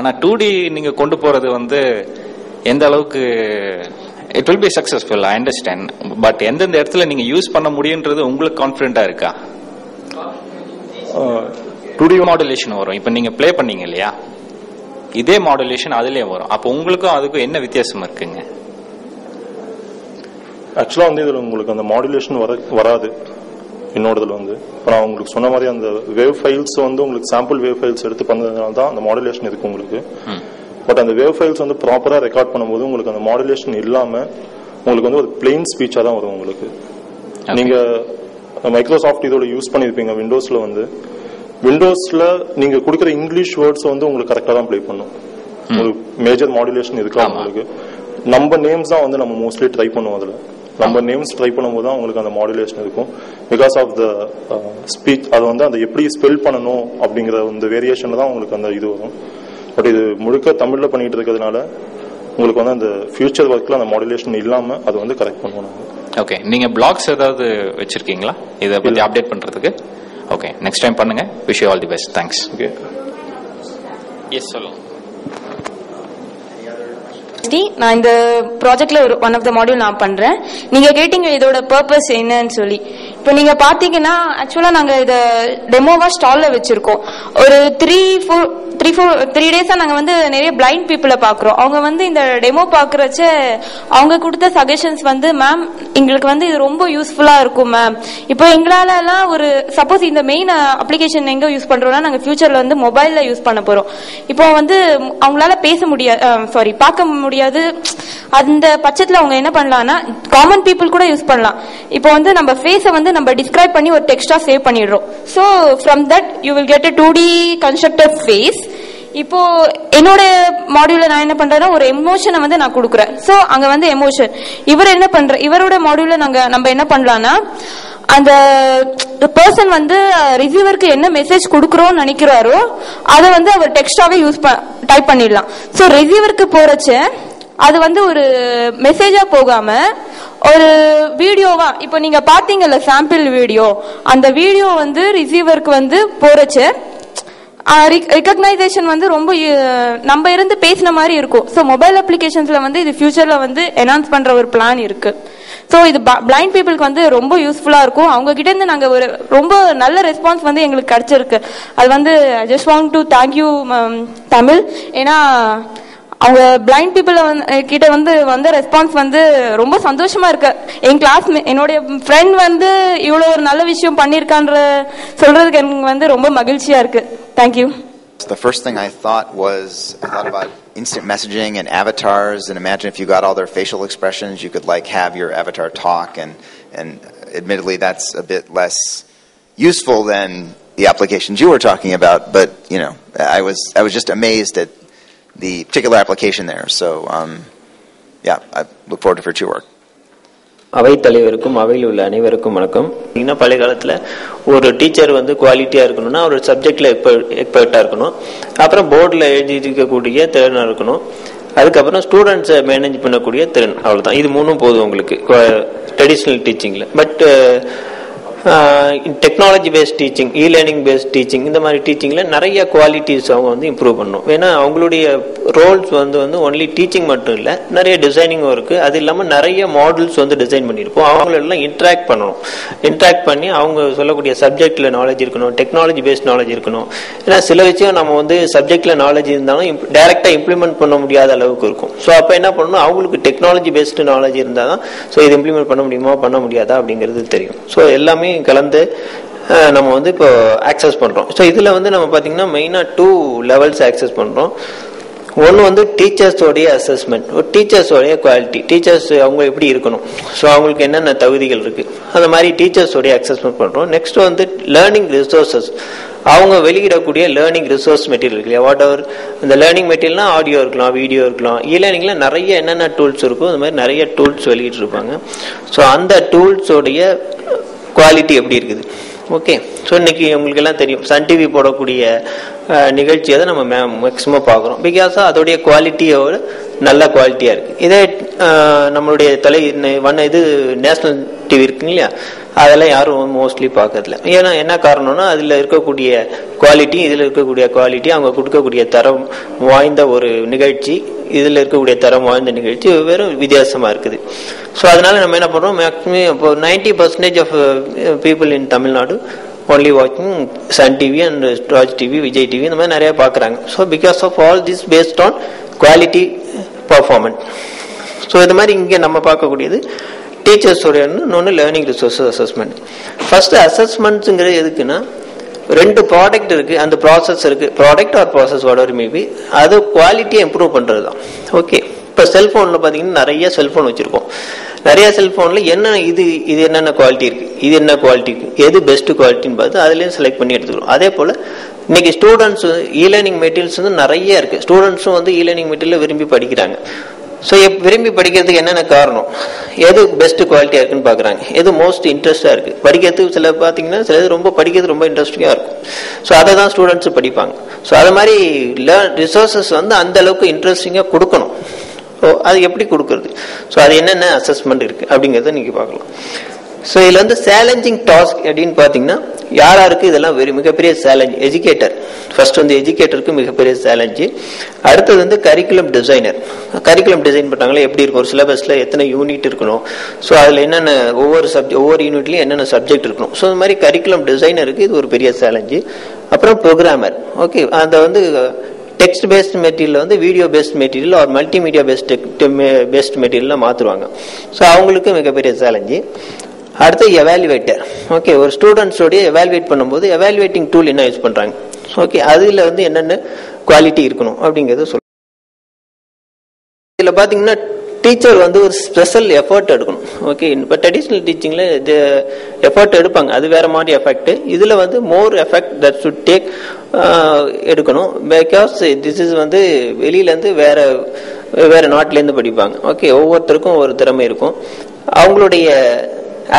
ஆனா two D நீங்க கொண்டு போறது வந்து எந்த அளவுக்கு it will be successful I understand but எந்தெந்த இடத்துல நீங்க யூஸ் பண்ண முடியுன்றது உங்களுக்கு கான்பிடண்டா இருக்கா? டூ டி மாடுலேஷன் வரும். இப்போ நீங்க ப்ளே பண்ணீங்க இல்லையா? இதே மாடுலேஷன் அதுலயே வரும். அப்போ உங்களுக்கும் அதுக்கும் என்ன வித்தியாசம் இருக்குங்க? ஆக்சுவலாக வந்து இதில் உங்களுக்கு அந்த மாடுலேஷன் வர வராது. என்னோடதுல வந்து. இப்போ நான் உங்களுக்கு சொன்ன மாதிரி அந்த வேவ் ஃபைல்ஸ் வந்து உங்களுக்கு சாம்பிள் வேவ் ஃபைல்ஸ் எடுத்து பண்ணதுனால தான் அந்த மாடுலேஷன் இருக்கு உங்களுக்கு. பட் அந்த வேவ் ஃபைல்ஸ் வந்து ப்ராப்பராக ரெக்கார்ட் பண்ணும்போது உங்களுக்கு அந்த மாடுலேஷன் இல்லாமல் உங்களுக்கு வந்து ஒரு பிளெயின் ஸ்பீச்சாக தான் வரும் உங்களுக்கு. நீங்க மைக்ரோசாஃப்ட் இதோட யூஸ் பண்ணியிருப்பீங்க விண்டோஸ்ல வந்து. விண்டோஸ்ல நீங்க கொடுக்குற இங்கிலீஷ் வேர்ட்ஸ் வந்து உங்களுக்கு கரெக்டாக தான் ப்ளே பண்ணும். உங்களுக்கு மேஜர் மாடுலேஷன் இருக்கலாம். உங்களுக்கு? நம்ம நேம்ஸ் தான் வந்து நம்ம மோஸ்ட்லி ட்ரை பண்ணுவோம் அதுல. நம்ம நேம்ஸ் ட்ரை பண்ணும்போது தான் உங்களுக்கு அந்த மாடுலேஷன் இருக்கும். பிகாஸ் ஆஃப் த ஸ்பீச் அது வந்து அந்த எப்படி ஸ்பெல் பண்ணணும் அப்படிங்கிற அந்த வேரியேஷன்ல தான் உங்களுக்கு அந்த இது வரும். பட் இது முழுக்க தமிழ்ல பண்ணிட்டு இருக்கிறதுனால உங்களுக்கு வந்து அந்த ஃபியூச்சர் ஒர்க்ல அந்த மாடுலேஷன் இல்லாம அது வந்து கரெக்ட் பண்ணுவோம் ஓகே நீங்க பிளாக்ஸ் ஏதாவது வச்சிருக்கீங்களா? இதை பத்தி அப்டேட் பண்றதுக்கு? ஓகே நெக்ஸ்ட் டைம் பண்ணுங்க. Wish all the best thanks okay yes சொல்லுங்க. டி நான் இந்த ப்ராஜெக்ட்ல ஒரு ஒன் ஆஃப் த மாடியூல் நான் பண்றேன். நீங்க கேட்டீங்க இதோட பர்பஸ் என்னன்னு சொல்லி. இப்போ நீங்க பாத்தீங்கன்னா ஆக்சுவலா நாங்க இத டெமோவா ஸ்டால்ல வச்சிருக்கோம். ஒரு three four three four three டேஸா நாங்க வந்து நிறைய பிளைண்ட் பீப்புளை பாக்குறோம். அவங்க வந்து இந்த டெமோ பாக்குறச்ச அவங்க கொடுத்த சஜஷன்ஸ் வந்து மேம் எங்களுக்கு வந்து இது ரொம்ப யூஸ்ஃபுல்லா இருக்கும் மேம் இப்போ எங்களால எல்லாம் ஒரு சப்போஸ் இந்த மெயின் அப்ளிகேஷன் எங்க யூஸ் பண்றோம்னா நாங்க ஃபியூச்சர்ல வந்து மொபைல்ல யூஸ் பண்ண போறோம். இப்போ வந்து அவங்களால பேச முடியாது சாரி பார்க்க முடியாது. அந்த பட்சத்துல அவங்க என்ன பண்ணலாம்னா காமன் பீப்புள் கூட யூஸ் பண்ணலாம். இப்போ வந்து நம்ம ஃபேஸை வந்து நம்ம டிஸ்கிரைப் பண்ணி ஒரு டெக்ஸ்டா சேவ் பண்ணிடுறோம். So from that you will get to the constructed face இப்போ என்னோட மாடியூல நான் என்ன பண்றேன்னா ஒரு எமோஷனை வந்து நான் கொடுக்குறேன். சோ அங்க வந்து எமோஷன் இவர் என்ன பண்ற இவரோட மாடியூல நாங்க நம்ம என்ன பண்ணலாம்னா அந்த பர்சன் வந்து ரிசீவருக்கு என்ன மெசேஜ் கொடுக்குறோம்னு நினைக்கிறாரோ அதை வந்து அவர் டெக்ஸ்டாவே யூஸ் டைப் பண்ணிடலாம். ஸோ ரிசீவருக்கு போறச்ச அது வந்து ஒரு மெசேஜா போகாம ஒரு வீடியோவா இப்போ நீங்க பாத்தீங்கல்ல சாம்பிள் வீடியோ அந்த வீடியோ வந்து ரிசீவருக்கு வந்து போறச்சு ரிகக்னைசேஷன் வந்து ரொம்ப நம்ம இருந்து பேசின மாதிரி இருக்கும். ஸோ மொபைல் அப்ளிகேஷன்ஸ்ல வந்து இது ஃபியூச்சர்ல வந்து என்ஹான்ஸ் பண்ற ஒரு பிளான் இருக்கு. ஸோ இது பிளைண்ட் பீப்புளுக்கு வந்து ரொம்ப யூஸ்ஃபுல்லா இருக்கும். அவங்க கிட்ட இருந்து நாங்க ஒரு ரொம்ப நல்ல ரெஸ்பான்ஸ் வந்து எங்களுக்கு கிடைச்சிருக்கு. அது வந்து just want to thank you Tamil. ஏன்னா அவங்க பிளைண்ட் பீப்புள் கிட்ட வந்து வந்த ரெஸ்பான்ஸ் வந்து ரொம்ப சந்தோஷமா இருக்கு. என் கிளாஸ் என்னுடைய ஃப்ரெண்ட் வந்து இவ்வளோ ஒரு நல்ல விஷயம் பண்ணியிருக்கான்ற சொல்றதுக்கு எனக்கு வந்து ரொம்ப மகிழ்ச்சியா இருக்கு. Thank you. The first thing I thought was I thought about instant messaging and avatars, and imagine if you got all their facial expressions, you could like have your avatar talk, and and admittedly that's a bit less useful than the applications you were talking about. But you know, I was I was just amazed at the particular application there. So um, yeah, I look forward to future work. அவை தலைவருக்கும் அவையில் உள்ள அனைவருக்கும் வணக்கம். இன்னும் பழைய காலத்தில் ஒரு டீச்சர் வந்து குவாலிட்டியாக இருக்கணும்னா ஒரு சப்ஜெக்டில் எக்ஸ்பர்ட்டாக இருக்கணும். அப்புறம் போர்டில் எழுதிட்ருக்கக்கூடிய திறனாக இருக்கணும். அதுக்கப்புறம் ஸ்டூடெண்ட்ஸை மேனேஜ் பண்ணக்கூடிய திறன் அவ்வளோதான் இது மூணும் போதும் உங்களுக்கு traditional டீச்சிங்கில் but technology based teaching e learning based teaching இந்த மாதிரி டீச்சிங்கில் நிறைய குவாலிட்டிஸ் அவங்க வந்து இம்ப்ரூவ் பண்ணணும். ஏன்னா அவங்களுடைய ரோல்ஸ் வந்து வந்து ஒன்லி டீச்சிங் மட்டும் இல்லை நிறைய டிசைனிங்கும் இருக்குது அது இல்லாமல் நிறைய மாடல்ஸ் வந்து டிசைன் பண்ணியிருப்போம். அவங்களெல்லாம் இன்ட்ராக்ட் பண்ணணும். இன்ட்ராக்ட் பண்ணி அவங்க சொல்லக்கூடிய சப்ஜெக்டில் நாலேஜ் இருக்கணும் டெக்னாலஜி பேஸ்ட் நாலேஜ் இருக்கணும். ஏன்னா சில விஷயம் நம்ம வந்து சப்ஜெக்டில் நாலேஜ் இருந்தாலும் டேரெக்டாக இம்ப்ளிமெண்ட் பண்ண முடியாத அளவுக்கு இருக்கும். ஸோ அப்போ என்ன பண்ணணும்? அவங்களுக்கு டெக்னாலஜி பேஸ்டு நாலேஜ் இருந்தால் தான் ஸோ இது இம்ப்ளிமெண்ட் பண்ண முடியுமா பண்ண முடியாதா அப்படிங்கிறது தெரியும். ஸோ எல்லாமே கலந்து நம்ம வந்து இப்போ ஆக்சஸ் பண்ணுறோம் ஸோ இதில் வந்து நம்ம பார்த்தீங்கன்னா மெயினாக டூ லெவல்ஸ் ஆக்சஸ் பண்ணுறோம் ஒன்று வந்து டீச்சர்ஸோடைய அசஸ்மெண்ட் ஒரு டீச்சர்ஸோடைய குவாலிட்டி டீச்சர்ஸ் அவங்க எப்படி இருக்கணும்? ஸோ அவங்களுக்கு என்னென்ன தகுதிகள் இருக்குது அந்த மாதிரி டீச்சர்ஸோடைய அசஸ்மெண்ட் பண்ணுறோம் நெக்ஸ்ட் வந்து லேர்னிங் ரிசோர்ஸஸ் அவங்க வெளியிடக்கூடிய லேர்னிங் ரிசோர்ஸ் மெட்டீரியல் இருக்கு வாட் எவர் இந்த லேர்னிங் மெட்டீரியல்னா ஆடியோ இருக்கலாம் வீடியோ இருக்கலாம். இ லேர்னிங்கில் நிறைய என்னென்ன டூல்ஸ் இருக்கோ அந்த மாதிரி நிறைய டூல்ஸ் வெளியிட்டிருப்பாங்க. ஸோ அந்த டூல்ஸோடைய குவாலிட்டி எப்படி இருக்குது? ஓகே ஸோ இன்னைக்கு உங்களுக்கு எல்லாம் தெரியும் சன் டிவி போடக்கூடிய அஹ், நிகழ்ச்சியை தான் நம்ம மேக்ஸிமம் பார்க்குறோம். பிகாஸ் அதோடைய குவாலிட்டியோட நல்ல குவாலிட்டியாக இருக்குது இதே நம்மளுடைய தொலை வண்ண இது நேஷ்னல் டிவி இருக்கு இல்லையா? அதெல்லாம் யாரும் மோஸ்ட்லி பார்க்கறதில்ல. ஏன்னா என்ன காரணம்னா அதில் இருக்கக்கூடிய குவாலிட்டி இதில் இருக்கக்கூடிய குவாலிட்டி அவங்க கொடுக்கக்கூடிய தரம் வாய்ந்த ஒரு நிகழ்ச்சி இதில் இருக்கக்கூடிய தரம் வாய்ந்த நிகழ்ச்சி வெறும் வித்தியாசமாக இருக்குது. ஸோ அதனால நம்ம என்ன பண்ணுறோம் மேக்ஸிமம் இப்போ ninety percentage of people in Tamil Nadu only வாட்சிங் Sun TV and Raj TV Vijay TV இந்த மாதிரி நிறையா பார்க்குறாங்க. So because of all this based on quality performance so இது மாதிரி இங்கே நம்ம பார்க்கக்கூடியது டீச்சர்ஸோட இன்னொன்று லேர்னிங் ரிசோர்ஸஸ் அசஸ்மெண்ட் ஃபர்ஸ்ட் அசஸ்மெண்ட்ஸுங்கிறது எதுக்குன்னா ரெண்டு ப்ராடக்ட் இருக்குது அந்த ப்ராசஸ் இருக்குது product or process whatever maybe அது குவாலிட்டியை இம்ப்ரூவ் பண்ணுறது தான் ஓகே இப்போ செல்ஃபோனில் பார்த்தீங்கன்னா நிறைய செல்ஃபோன் வச்சுருக்கோம். நிறைய செல்ஃபோனில் என்ன இது இது என்னென்ன குவாலிட்டி இருக்குது இது என்ன குவாலிட்டி இருக்குது எது பெஸ்ட்டு குவாலிட்டின்னு பார்த்து அதுலேயும் செலக்ட் பண்ணி எடுத்துக்கிறோம். அதே போல் இன்னைக்கு ஸ்டூடெண்ட்ஸ் இ லேர்னிங் மெட்டீரியல்ஸ் வந்து நிறைய இருக்கு. ஸ்டூடெண்ட்ஸும் வந்து இ லேர்னிங் மெட்டீரியல் விரும்பி படிக்கிறாங்க. ஸோ விரும்பி படிக்கிறதுக்கு என்னென்ன காரணம்? எது பெஸ்ட் குவாலிட்டியாக இருக்குன்னு பார்க்குறாங்க எது மோஸ்ட் இன்ட்ரெஸ்டாக இருக்குது படிக்கிறதுக்கு சில பார்த்தீங்கன்னா சிலது ரொம்ப படிக்கிறது ரொம்ப இன்ட்ரெஸ்டிங்காக இருக்கும். ஸோ அதை தான் ஸ்டூடெண்ட்ஸ் படிப்பாங்க. ஸோ அது மாதிரி லேர்ன் ரிசோர்ஸஸ் வந்து அந்த அளவுக்கு இன்ட்ரெஸ்டிங்காக கொடுக்கணும். ஸோ அது எப்படி கொடுக்கறது? ஸோ அது என்னென்ன அசஸ்மெண்ட் இருக்குது அப்படிங்கிறத நீங்கள் பார்க்கலாம் ஸோ இதில் வந்து சேலஞ்சிங் டாஸ்க் அப்படின்னு பார்த்தீங்கன்னா யார் யாருக்கு இதெல்லாம் வெரி மிகப்பெரிய சேலஞ்ச் எஜுகேட்டர் ஃபர்ஸ்ட் வந்து எஜுகேட்டருக்கு மிகப்பெரிய சேலஞ்சு அடுத்தது வந்து கரிக்குலம் டிசைனர் கரிக்குலம் டிசைன் பண்ணுறாங்களே எப்படி இருக்கும்? ஒரு சிலபஸில் எத்தனை யூனிட் இருக்கணும்? ஸோ அதில் என்னென்ன ஒவ்வொரு சப்ஜெக்ட் ஒவ்வொரு யூனிட்லையும் என்னென்ன சப்ஜெக்ட் இருக்கணும்? ஸோ இந்த மாதிரி கரிக்குலம் டிசைனருக்கு இது ஒரு பெரிய சேலஞ்சு அப்புறம் ப்ரோக்ராமர் ஓகே அந்த வந்து டெக்ஸ்ட் பேஸ்ட் மெட்டீரியல் வந்து வீடியோ பேஸ்ட் மெட்டீரியல் ஒரு மல்டிமீடியா பேஸ்ட் பேஸ்ட் மெட்டீரியலாக மாற்றுவாங்க ஸோ அவங்களுக்கு மிகப்பெரிய சேலஞ்சு அடுத்து எவாலுவேட்டர் ஓகே ஒரு ஸ்டூடெண்ட்ஸோடைய எவாலுவேட் பண்ணும்போது எவாலுவேட்டிங் டூல் என்ன யூஸ் பண்ணுறாங்க ஓகே அதில் வந்து என்னென்ன குவாலிட்டி இருக்கணும் அப்படிங்கிறத சொல்ல. இதில் பார்த்தீங்கன்னா டீச்சர் வந்து ஒரு ஸ்பெஷல் எஃபர்ட் எடுக்கணும். ஓகே இப்போ ட்ரெடிஷ்னல் டீச்சிங்கில் எஃபர்ட் எடுப்பாங்க. அது வேற மாதிரி எஃபெக்ட் இதில் வந்து more effect that should take எடுக்கணும். பிகாஸ் திஸ் இஸ் வந்து வெளியிலேருந்து வேற வேற நாட்டிலேருந்து படிப்பாங்க. ஓகே ஒவ்வொருத்தருக்கும் ஒரு திறமை இருக்கும். அவங்களுடைய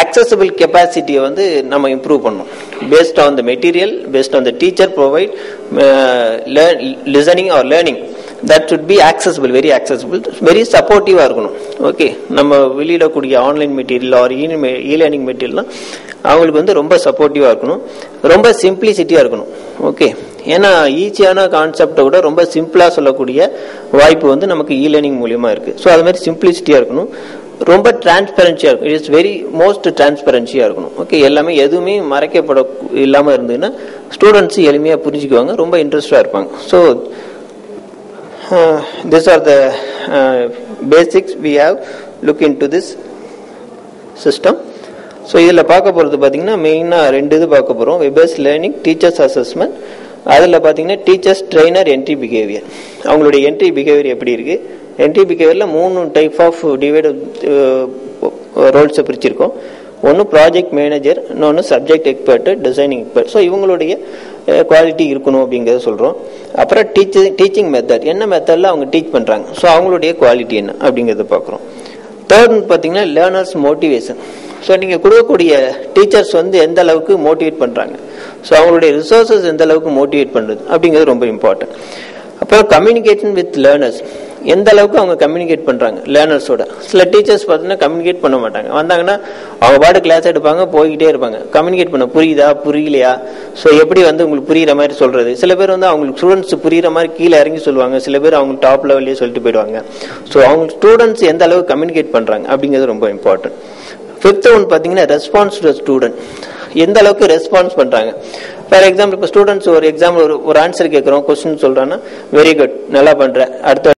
அக்சசபிள் கெப்பாசிட்டியை வந்து நம்ம இம்ப்ரூவ் பண்ணணும். Based on the material based on the teacher provide listening or learning that should be accessible very accessible very சப்போர்ட்டிவாக இருக்கணும். ஓகே நம்ம வெளியிடக்கூடிய online material or e learning மெட்டீரியல்லாம் அவங்களுக்கு வந்து ரொம்ப சப்போர்ட்டிவாக இருக்கணும். ரொம்ப சிம்பிளிசிட்டியாக இருக்கணும். ஓகே ஏன்னா ஈஸியான கான்செப்டை விட ரொம்ப சிம்பிளாக சொல்லக்கூடிய வாய்ப்பு வந்து நமக்கு இ லேர்னிங் மூலியமாக இருக்குது ஸோ அது மாதிரி சிம்பிளிசிட்டியாக இருக்கணும். ரொம்ப டிரான்ஸ்பரன்சியாக இருக்கும். இட்ஸ் வெரி மோஸ்ட் டிரான்ஸ்பரன்சியாக இருக்கணும். ஓகே எல்லாமே எதுவுமே மறைக்கப்பட இல்லாமல் இருந்ததுன்னா ஸ்டூடெண்ட்ஸ் எளிமையாக புரிஞ்சுக்குவாங்க ரொம்ப இன்ட்ரெஸ்டாக இருப்பாங்க. So this are the basics we have look into this system so இதில் பார்க்க போகிறது பார்த்தீங்கன்னா மெயினாக ரெண்டு இது பார்க்க போகிறோம் வெபேஸ் லேர்னிங் டீச்சர்ஸ் அசஸ்மெண்ட் அதில் பார்த்தீங்கன்னா டீச்சர்ஸ் ட்ரெயினர் என்ட்ரி பிஹேவியர் அவங்களுடைய என்ட்ரி பிஹேவியர் எப்படி இருக்குது என்ட்ரி பிஹேவியரில் மூணு டைப் ஆஃப் டிவைடு ரோல்ஸை பிரிச்சிருக்கோம். ஒன்று ப்ராஜெக்ட் மேனேஜர் இன்னொன்று subject expert designing expert so இவங்களுடைய uh, குவாலிட்டி இருக்கணும் அப்படிங்கிறத சொல்கிறோம் அப்புறம் டீச்சிங் டீச்சிங் மெத்தட் என்ன மெத்தடில் அவங்க டீச் பண்ணுறாங்க ஸோ அவங்களுடைய குவாலிட்டி என்ன அப்படிங்கிறத பார்க்குறோம். தேர்ட் பார்த்தீங்கன்னா லேர்னர்ஸ் மோட்டிவேஷன் ஸோ நீங்கள் கொடுக்கக்கூடிய டீச்சர்ஸ் வந்து எந்த அளவுக்கு மோட்டிவேட் பண்ணுறாங்க ஸோ அவங்களுடைய ரிசோர்ஸஸ் எந்த அளவுக்கு மோட்டிவேட் பண்ணுறது அப்படிங்கிறது ரொம்ப இம்பார்ட்டன்ட் அப்புறம் கம்யூனிகேஷன் வித் லேர்னர்ஸ் எந்த அளவுக்கு அவங்க கம்யூனிகேட் பண்றாங்க? லேர்னர்ஸோட சில டீச்சர்ஸ் பார்த்தீங்கன்னா கம்யூனிகேட் பண்ண மாட்டாங்க. வந்தாங்கன்னா அவங்க பாட்டு கிளாஸ் எடுப்பாங்க போய்கிட்டே இருப்பாங்க. கம்யூனிகேட் பண்ண புரியுதா? புரியலையா? ஸோ எப்படி வந்து உங்களுக்கு புரியுற மாதிரி சொல்றது? சில பேர் வந்து அவங்களுக்கு ஸ்டூடெண்ட்ஸ் புரியுற மாதிரி கீழே இறங்கி சொல்லுவாங்க. சில பேர் அவங்க டாப் லெவல்லே சொல்லிட்டு போயிடுவாங்க. ஸோ அவங்க ஸ்டூடெண்ட்ஸ் எந்த அளவுக்கு கம்யூனிகேட் பண்றாங்க அப்படிங்கிறது ரொம்ப இம்பார்ட்டன்ட் ஃபிஃப்த் ஒன் பார்த்தீங்கன்னா ரெஸ்பான்ஸ் டு ஸ்டூடெண்ட் எந்த அளவுக்கு ரெஸ்பான்ஸ் பண்றாங்க? ஃபார் எக்ஸாம்பிள் இப்போ ஸ்டூடெண்ட்ஸ் ஒரு எக்ஸாம்பிள் ஒரு ஒரு ஆன்சர் கேட்குறோம். கொஸ்டின் சொல்றாங்கன்னா வெரி குட் நல்லா பண்ற. அடுத்த